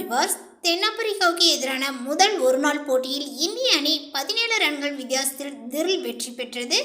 விவாஸ் தென்னாப்பிரிக்காவுக்கு எதிரான முதல் ஒருநாள் போட்டியில் இந்திய அணி பதினேழு ரன்கள் வித்தியாசத்தில் திரில் வெற்றி பெற்றது.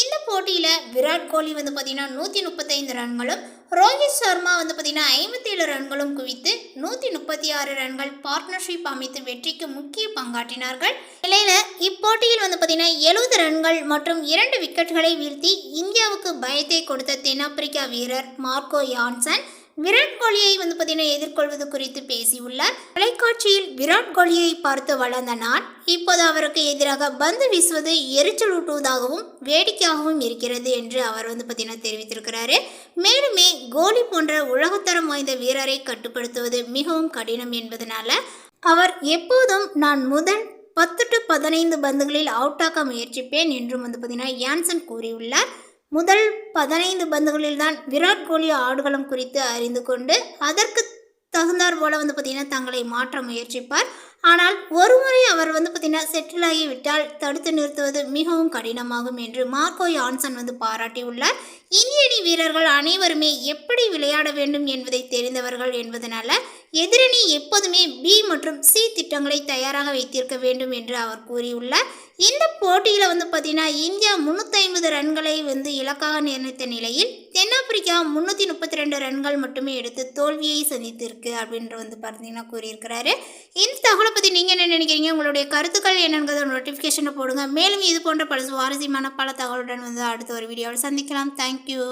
இந்த போட்டியில் விராட் கோலி வந்து பார்த்தீங்கன்னா நூற்றி முப்பத்தைந்து ரன்களும் ரோஹித் சர்மா வந்து பார்த்தீங்கன்னா ஐம்பத்தேழு ரன்களும் குவித்து நூற்றி முப்பத்தி ஆறு ரன்கள் பார்ட்னர்ஷிப் அமைத்து வெற்றிக்கு முக்கிய பங்காற்றினார்கள். நிலையில் இப்போட்டியில் வந்து பார்த்தீங்கன்னா எழுபது ரன்கள் மற்றும் இரண்டு விக்கெட்டுகளை வீழ்த்தி இந்தியாவுக்கு பயத்தை கொடுத்த தென்னாப்பிரிக்கா வீரர் மார்க்கோ யான்சன் விராட் கோலியை வந்து பார்த்தீங்கன்னா எதிர்கொள்வது குறித்து பேசியுள்ளார். தொலைக்காட்சியில் விராட் கோலியை பார்த்து வளர்ந்த நான் இப்போது அவருக்கு எதிராக பந்து வீசுவது எரிச்சலூட்டுவதாகவும் வேடிக்கையாகவும் இருக்கிறது என்று அவர் வந்து பார்த்தீங்கன்னா தெரிவித்திருக்கிறாரு. மேலுமே கோலி போன்ற உலகத்தரம் வாய்ந்த வீரரை கட்டுப்படுத்துவது மிகவும் கடினம் என்பதனால அவர் எப்போதும் நான் முதல் பத்து டு பதினைந்து பந்துகளில் அவுட்டாக்க முயற்சிப்பேன் என்றும் வந்து பார்த்தீங்கன்னா யான்சன் கூறியுள்ளார். முதல் பதினைந்து பந்துகளில் தான் விராட் கோலி ஆடுகளம் குறித்து அறிந்து கொண்டு அதற்கு தகுந்தார் போல வந்து பார்த்திங்கன்னா தங்களை மாற்ற முயற்சிப்பார். ஆனால் ஒருமுறை அவர் வந்து பார்த்திங்கன்னா செட்டில் ஆகிவிட்டால் தடுத்து நிறுத்துவது மிகவும் கடினமாகும் என்று மார்க்கோ யான்சன் வந்து பாராட்டியுள்ளார். இந்திய அணி வீரர்கள் அனைவருமே எப்படி விளையாட வேண்டும் என்பதை தெரிந்தவர்கள் என்பதனால எதிரணி எப்போதுமே பி மற்றும் சி திட்டங்களை தயாராக வைத்திருக்க வேண்டும் என்று அவர் கூறியுள்ளார். இந்த போட்டியில் வந்து பார்த்தீங்கன்னா இந்தியா முந்நூற்றி ஐம்பது ரன்களை வந்து இலக்காக நிர்ணயித்த நிலையில் தென்னாப்பிரிக்கா முந்நூற்றி முப்பத்தி ரெண்டு ரன்கள் மட்டுமே எடுத்து தோல்வியை சந்தித்திருக்கு அப்படின்ற வந்து பார்த்தீங்கன்னா கூறியிருக்கிறாரு. இந்த தகவலை நினைக்கிறீங்க? உங்களுடைய கருத்துக்கள் என்னங்கிறத நோட்டிஃபிகேஷனை போடுங்க. மேலும் இது போன்ற பல சுவாரஸ்யமான பல தகவலுடன் வந்து அடுத்த ஒரு வீடியோவில் சந்திக்கலாம். தேங்க்யூ